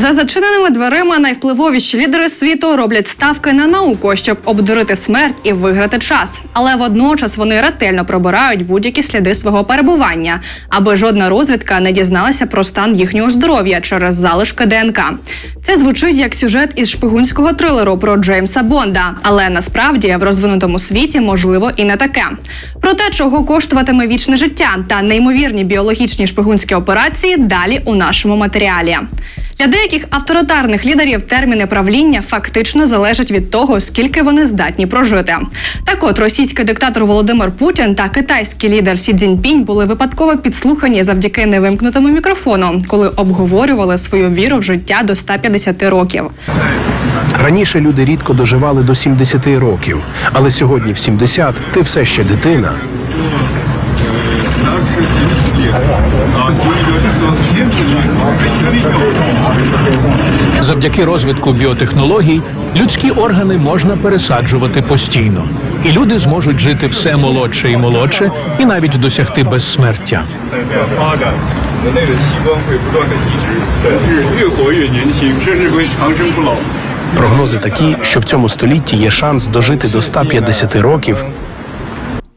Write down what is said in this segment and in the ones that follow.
За зачиненими дверима найвпливовіші лідери світу роблять ставки на науку, щоб обдурити смерть і виграти час. Але водночас вони ретельно пробирають будь-які сліди свого перебування, аби жодна розвідка не дізналася про стан їхнього здоров'я через залишки ДНК. Це звучить як сюжет із шпигунського трилеру про Джеймса Бонда, але насправді в розвинутому світі можливо і не таке. Про те, чого коштуватиме вічне життя та неймовірні біологічні шпигунські операції, далі у нашому матеріалі. Для деяких авторитарних лідерів терміни правління фактично залежать від того, скільки вони здатні прожити. Так от російський диктатор Володимир Путін та китайський лідер Сі Цзіньпінь були випадково підслухані завдяки невимкнутому мікрофону, коли обговорювали свою віру в життя до 150 років. Раніше люди рідко доживали до 70 років, але сьогодні в 70 ти все ще дитина. Завдяки розвитку біотехнологій людські органи можна пересаджувати постійно, і люди зможуть жити все молодше і молодше, і навіть досягти безсмертя. Прогнози такі, що в цьому столітті є шанс дожити до 150 років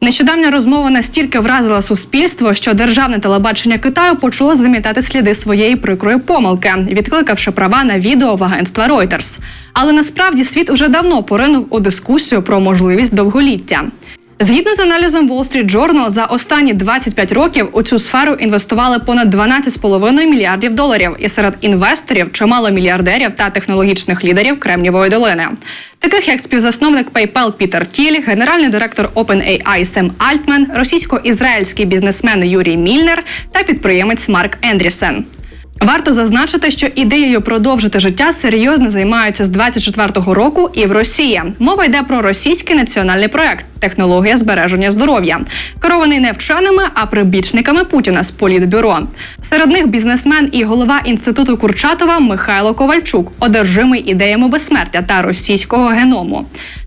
Нещодавня розмова настільки вразила суспільство, що державне телебачення Китаю почало замітати сліди своєї прикрої помилки, відкликавши права на відео в агентства Reuters. Але насправді світ уже давно поринув у дискусію про можливість довголіття. Згідно з аналізом Wall Street Journal, за останні 25 років у цю сферу інвестували понад 12,5 мільярдів доларів, і серед інвесторів чимало мільярдерів та технологічних лідерів Кремнівої долини, таких як співзасновник PayPal Пітер Тіль, генеральний директор OpenAI Сем Альтмен, російсько-ізраїльський бізнесмен Юрій Мільнер та підприємець Марк Ендрісен. Варто зазначити, що ідеєю продовжити життя серйозно займаються з 24-го року і в Росії. Мова йде про російський національний проект технологія збереження здоров'я, керований не вченими, а прибічниками Путіна з політбюро. Серед них бізнесмен і голова інституту Курчатова Михайло Ковальчук, одержимий ідеями безсмертя та російського геному.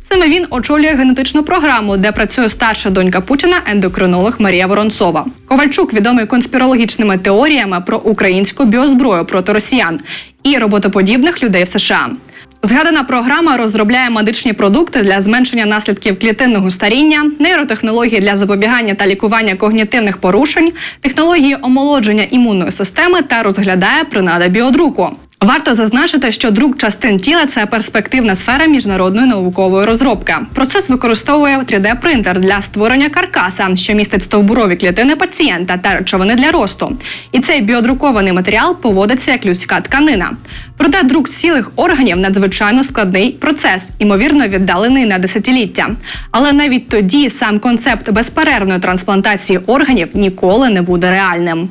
Саме він очолює генетичну програму, де працює старша донька Путіна, ендокринолог Марія Воронцова. Ковальчук відомий конспірологічними теоріями про українську біозброю проти росіян і роботоподібних людей в США. Згадана програма розробляє медичні продукти для зменшення наслідків клітинного старіння, нейротехнології для запобігання та лікування когнітивних порушень, технології омолодження імунної системи та розглядає принади біодруку. Варто зазначити, що друк частин тіла це перспективна сфера міжнародної наукової розробки. Процес використовує 3D-принтер для створення каркаса, що містить стовбурові клітини пацієнта та речовини для росту. І цей біодрукований матеріал поводиться як людська тканина. Проте друк цілих органів надзвичайно складний процес, імовірно, віддалений на десятиліття. Але навіть тоді сам концепт безперервної трансплантації органів ніколи не буде реальним.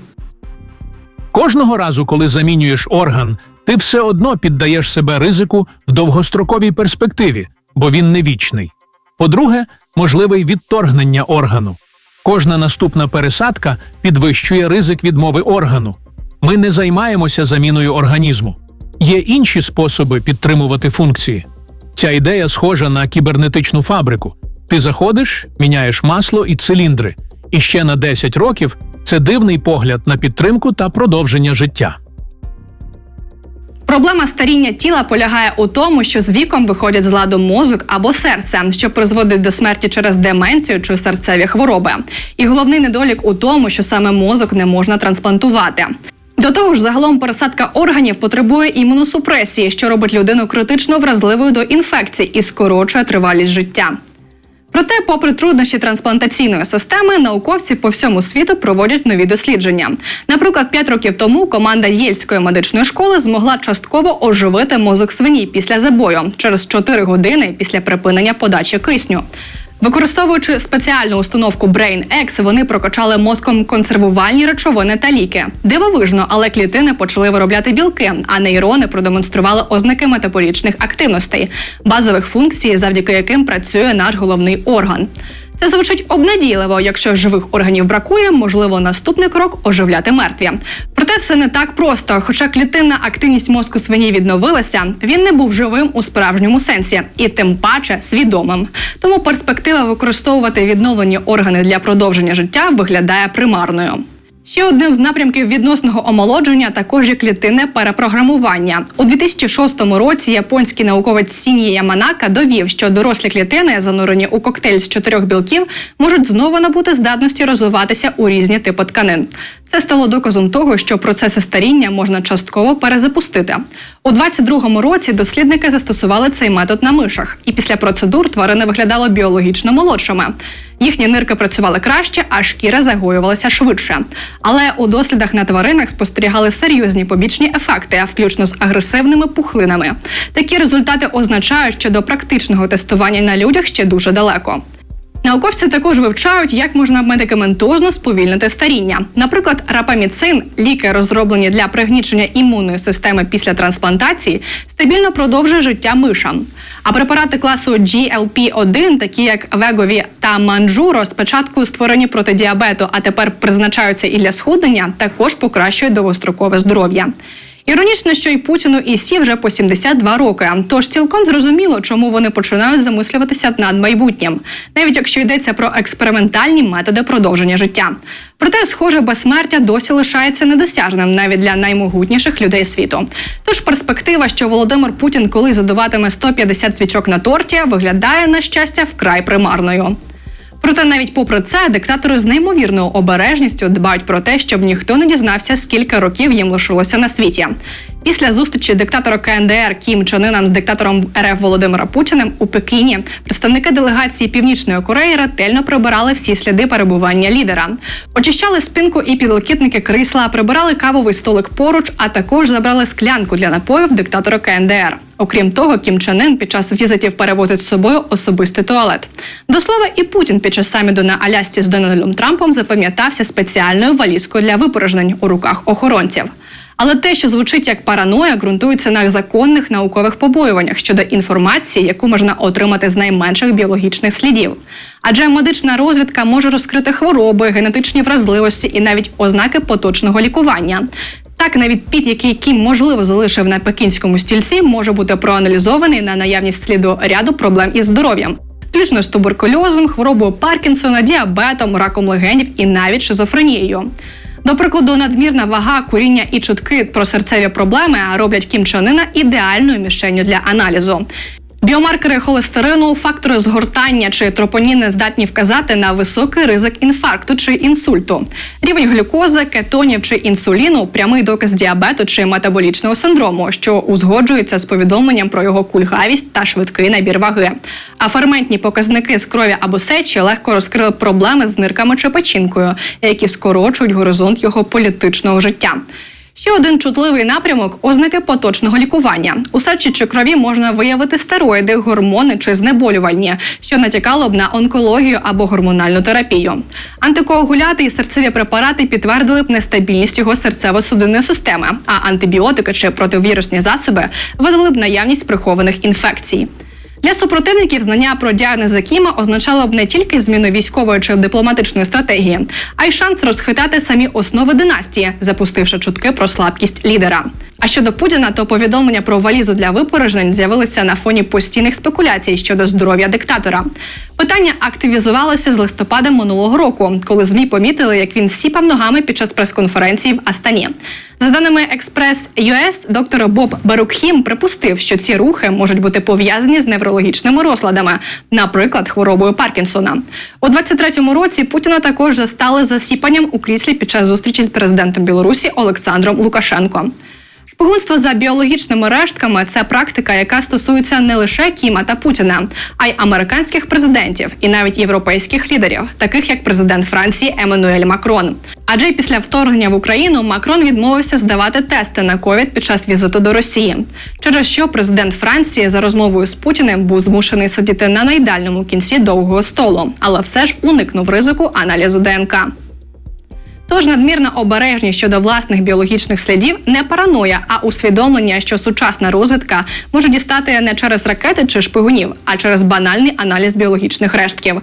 Кожного разу, коли замінюєш орган, ти все одно піддаєш себе ризику в довгостроковій перспективі, бо він не вічний. По-друге, можливе відторгнення органу. Кожна наступна пересадка підвищує ризик відмови органу. Ми не займаємося заміною організму. Є інші способи підтримувати функції. Ця ідея схожа на кібернетичну фабрику. Ти заходиш, міняєш масло і циліндри, і ще на 10 років це дивний погляд на підтримку та продовження життя. Проблема старіння тіла полягає у тому, що з віком виходять з ладу мозок або серце, що призводить до смерті через деменцію чи серцеві хвороби. І головний недолік у тому, що саме мозок не можна трансплантувати. До того ж, загалом пересадка органів потребує імуносупресії, що робить людину критично вразливою до інфекцій і скорочує тривалість життя. Проте, попри труднощі трансплантаційної системи, науковці по всьому світу проводять нові дослідження. Наприклад, 5 років тому команда Єльської медичної школи змогла частково оживити мозок свині після забою через 4 години після припинення подачі кисню. Використовуючи спеціальну установку BrainX, вони прокачали мозком консервувальні речовини та ліки. Дивовижно, але клітини почали виробляти білки, а нейрони продемонстрували ознаки метаболічних активностей, базових функцій, завдяки яким працює наш головний орган. Це звучить обнадійливо. Якщо живих органів бракує, можливо, наступний крок оживляти мертві. Проте все не так просто. Хоча клітинна активність мозку свині відновилася, він не був живим у справжньому сенсі, і тим паче свідомим. Тому перспектива використовувати відновлені органи для продовження життя виглядає примарною. Ще одним з напрямків відносного омолодження також є клітинне перепрограмування. У 2006 році японський науковець Сін'ї Яманака довів, що дорослі клітини, занурені у коктейль з чотирьох білків, можуть знову набути здатності розвиватися у різні типи тканин. Це стало доказом того, що процеси старіння можна частково перезапустити. У 22-му році дослідники застосували цей метод на мишах, і після процедур тварини виглядали біологічно молодшими. Їхні нирки працювали краще, а шкіра загоювалася швидше. Але у дослідах на тваринах спостерігали серйозні побічні ефекти, включно з агресивними пухлинами. Такі результати означають, що до практичного тестування на людях ще дуже далеко. Науковці також вивчають, як можна медикаментозно сповільнити старіння. Наприклад, рапаміцин, ліки, розроблені для пригнічення імунної системи після трансплантації, стабільно продовжує життя мишам. А препарати класу GLP-1, такі як Вегові та Манджуро, спочатку створені проти діабету, а тепер призначаються і для схуднення, також покращують довгострокове здоров'я. Іронічно, що і Путіну і Сі вже по 72 роки. Тож цілком зрозуміло, чому вони починають замислюватися над майбутнім, навіть якщо йдеться про експериментальні методи продовження життя. Проте, схоже, безсмертя досі лишається недосяжним навіть для наймогутніших людей світу. Тож перспектива, що Володимир Путін колись задуватиме 150 свічок на торті, виглядає на щастя вкрай примарною. Проте, навіть попри це, диктатори з неймовірною обережністю дбають про те, щоб ніхто не дізнався, скільки років їм лишилося на світі. Після зустрічі диктатора КНДР Кім Чен Іном з диктатором РФ Володимиром Путіним у Пекіні представники делегації Північної Кореї ретельно прибирали всі сліди перебування лідера, очищали спинку і підлокітники крісла, прибирали кавовий столик поруч, а також забрали склянку для напоїв диктатора КНДР. Окрім того, Кім Чен Ын під час візитів перевозить з собою особистий туалет. До слова, і Путін під час саміту на Алясці з Дональдом Трампом запам'ятався спеціальною валізкою для випорожнень у руках охоронців. Але те, що звучить як параноя, ґрунтується на законних наукових побоюваннях щодо інформації, яку можна отримати з найменших біологічних слідів. Адже медична розвідка може розкрити хвороби, генетичні вразливості і навіть ознаки поточного лікування. Так, навіть піт, який Кім можливо залишив на пекінському стільці, може бути проаналізований на наявність сліду ряду проблем із здоров'ям. Включно з туберкульозом, хворобою Паркінсона, діабетом, раком легенів і навіть шизофренією. До прикладу, надмірна вага, куріння і чутки про серцеві проблеми роблять Кім Чен Ына ідеальною мішенню для аналізу. Біомаркери холестерину, фактори згортання чи тропоніни здатні вказати на високий ризик інфаркту чи інсульту. Рівень глюкози, кетонів чи інсуліну прямий доказ діабету чи метаболічного синдрому, що узгоджується з повідомленням про його кульгавість та швидкий набір ваги. А ферментні показники з крові або сечі легко розкрили проблеми з нирками чи печінкою, які скорочують горизонт його політичного життя. Ще один чутливий напрямок ознаки поточного лікування. У сечі чи крові можна виявити стероїди, гормони чи знеболювальні, що натякало б на онкологію або гормональну терапію. Антикоагуляти і серцеві препарати підтвердили б нестабільність його серцево-судинної системи, а антибіотики чи противірусні засоби видали б наявність прихованих інфекцій. Для супротивників знання про діагнози Кіма означало б не тільки зміну військової чи дипломатичної стратегії, а й шанс розхитати самі основи династії, запустивши чутки про слабкість лідера. А щодо Путіна, то повідомлення про валізу для випорожнень з'явилися на фоні постійних спекуляцій щодо здоров'я диктатора. Питання активізувалося з листопада минулого року, коли змі помітили, як він сіпав ногами під час прес-конференції в Астані. За даними Експрес US, доктор Боб Барукхім припустив, що ці рухи можуть бути пов'язані з неврологічними розладами, наприклад, хворобою Паркінсона. У 23-му році Путіна також застали засіпанням у кріслі під час зустрічі з президентом Білорусі Олександром Лукашенко. Шпигунство за біологічними рештками це практика, яка стосується не лише Кіма та Путіна, а й американських президентів і навіть європейських лідерів, таких як президент Франції Еммануель Макрон. Адже після вторгнення в Україну Макрон відмовився здавати тести на ковід під час візиту до Росії, через що президент Франції за розмовою з Путіним був змушений сидіти на найдальному кінці довгого столу, але все ж уникнув ризику аналізу ДНК. Тож надмірна обережність щодо власних біологічних слідів не параноя, а усвідомлення, що сучасна розвідка може дістати не через ракети чи шпигунів, а через банальний аналіз біологічних рештків.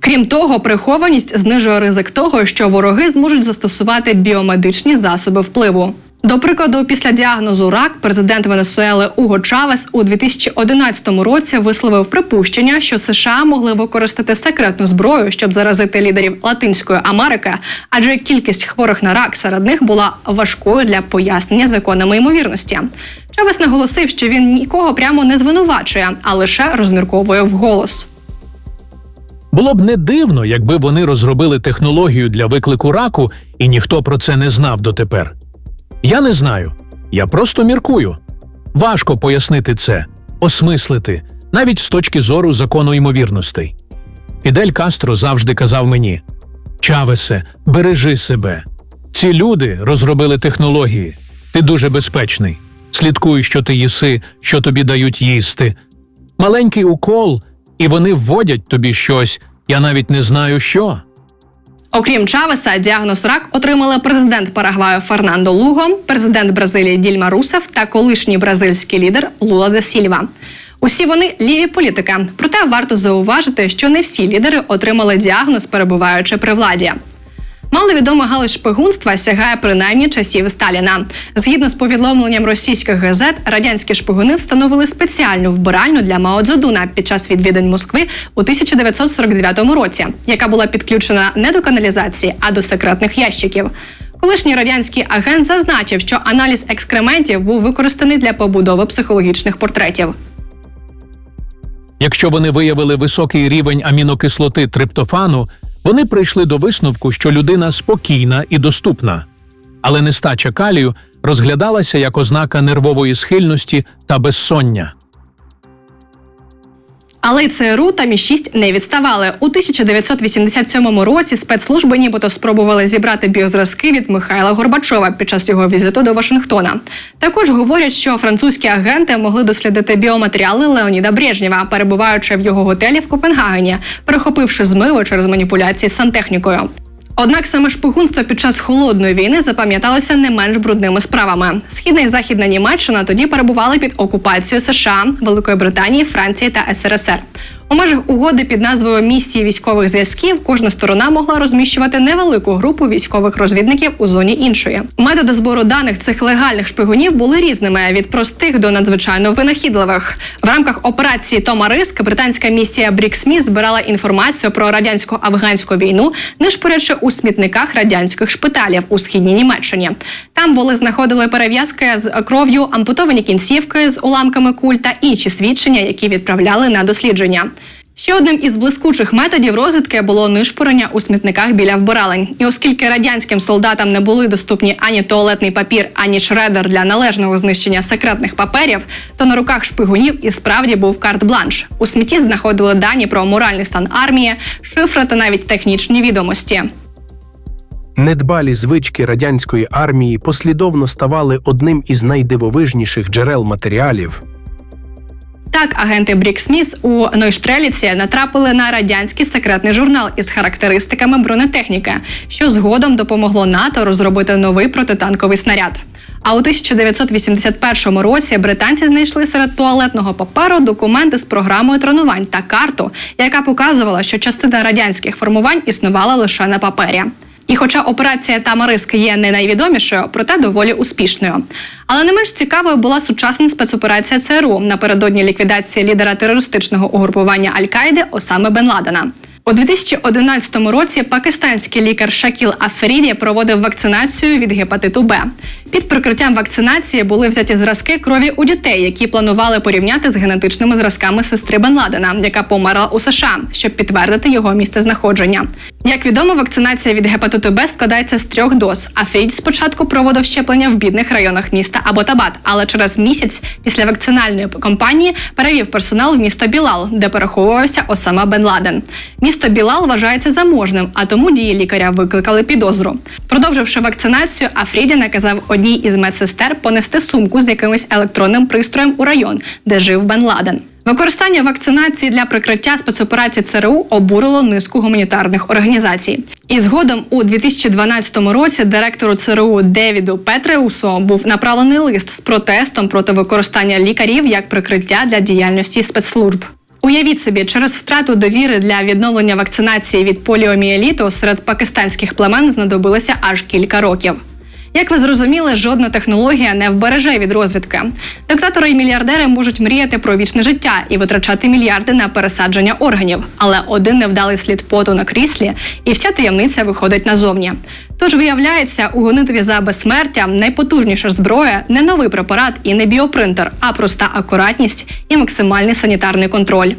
Крім того, прихованість знижує ризик того, що вороги зможуть застосувати біомедичні засоби впливу. До прикладу, після діагнозу рак президент Венесуели Уго Чавес у 2011 році висловив припущення, що США могли використати секретну зброю, щоб заразити лідерів Латинської Америки, адже кількість хворих на рак серед них була важкою для пояснення законами ймовірності. Чавес наголосив, що він нікого прямо не звинувачує, а лише розмірковує вголос. Було б не дивно, якби вони розробили технологію для виклику раку, і ніхто про це не знав дотепер. Я не знаю. Я просто міркую. Важко пояснити це, осмислити, навіть з точки зору закону ймовірностей. Фідель Кастро завжди казав мені: Чавесе, бережи себе. Ці люди розробили технології. Ти дуже безпечний. Слідкуй, що ти їси, що тобі дають їсти. Маленький укол, і вони вводять тобі щось, я навіть не знаю що. Окрім Чавеса, діагноз рак отримали президент Парагваю Фернандо Луго, президент Бразилії Дільма Русев та колишній бразильський лідер Лула де Сільва. Усі вони ліві політики. Проте варто зауважити, що не всі лідери отримали діагноз, перебуваючи при владі. Маловідома галузь шпигунства сягає принаймні часів Сталіна. Згідно з повідомленням російських газет, радянські шпигуни встановили спеціальну вбиральню для Мао Цзедуна під час відвідань Москви у 1949 році, яка була підключена не до каналізації, а до секретних ящиків. Колишній радянський агент зазначив, що аналіз екскрементів був використаний для побудови психологічних портретів. Якщо вони виявили високий рівень амінокислоти триптофану, вони прийшли до висновку, що людина спокійна і доступна, але нестача калію розглядалася як ознака нервової схильності та безсоння. Але ЦРУ та Мі-6 не відставали. У 1987 році спецслужби нібито спробували зібрати біозразки від Михайла Горбачова під час його візиту до Вашингтона. Також говорять, що французькі агенти могли дослідити біоматеріали Леоніда Брежнєва, перебуваючи в його готелі в Копенгагені, перехопивши змиву через маніпуляції з сантехнікою. Однак саме шпигунство під час холодної війни запам'яталося не менш брудними справами. Східна і західна Німеччина тоді перебували під окупацією США, Великої Британії, Франції та СРСР. У межах угоди під назвою місії військових зв'язків кожна сторона могла розміщувати невелику групу військових розвідників у зоні іншої. Методи збору даних цих легальних шпигунів були різними від простих до надзвичайно винахідливих. В рамках операції Тома Риск британська місія Бріксмі збирала інформацію про радянсько-афганську війну, не шпорячи у смітниках радянських шпиталів у східній Німеччині. Там воли знаходили перев'язки з кров'ю, ампутовані кінцівки з уламками куль та інші свідчення, які відправляли на дослідження. Ще одним із блискучих методів розвідки було нишпорення у смітниках біля вбиралень. І оскільки радянським солдатам не були доступні ані туалетний папір, ані шредер для належного знищення секретних паперів, то на руках шпигунів і справді був карт-бланш. У смітті знаходили дані про моральний стан армії, шифри та навіть технічні відомості. Недбалі звички радянської армії послідовно ставали одним із найдивовижніших джерел матеріалів, Так, агенти Брік Сміс у Нойштреліці натрапили на радянський секретний журнал із характеристиками бронетехніки, що згодом допомогло НАТО розробити новий протитанковий снаряд. А у 1981 році британці знайшли серед туалетного паперу документи з програмою тренувань та карту, яка показувала, що частина радянських формувань існувала лише на папері. І хоча операція Тамариск є не найвідомішою, проте доволі успішною. Але не менш цікавою була сучасна спецоперація ЦРУ напередодні ліквідації лідера терористичного угрупування Аль-Каїди Осами Бен Ладена. У 2011 році пакистанський лікар Шакіл Аферіді проводив вакцинацію від гепатиту Б. Під прикриттям вакцинації були взяті зразки крові у дітей, які планували порівняти з генетичними зразками сестри Бен Ладена, яка померла у США, щоб підтвердити його місцезнаходження. Як відомо, вакцинація від гепатиту Б складається з трьох доз. Афрід спочатку проводив щеплення в бідних районах міста Аботабад, але через місяць після вакцинальної кампанії перевів персонал в місто Білал, де переховувався Осама Бен Ладен. Місто Білал вважається заможним, а тому дії лікаря викликали підозру. Продовживши вакцинацію, Афріді наказав одній із медсестер понести сумку з якимось електронним пристроєм у район, де жив Бен Ладен. Використання вакцинації для прикриття спецоперацій ЦРУ обурило низку гуманітарних організацій. І згодом у 2012 році директору ЦРУ Девіду Петреусу був направлений лист з протестом проти використання лікарів як прикриття для діяльності спецслужб. Уявіть собі, через втрату довіри для відновлення вакцинації від поліомієліту серед пакистанських племен знадобилося аж кілька років. Як ви зрозуміли, жодна технологія не вбереже від розвідки. Диктатори і мільярдери можуть мріяти про вічне життя і витрачати мільярди на пересадження органів, але один невдалий слід поту на кріслі, і вся таємниця виходить назовні. Тож виявляється, у гонитві за безсмертя найпотужніша зброя не новий препарат і не біопринтер, а проста акуратність і максимальний санітарний контроль.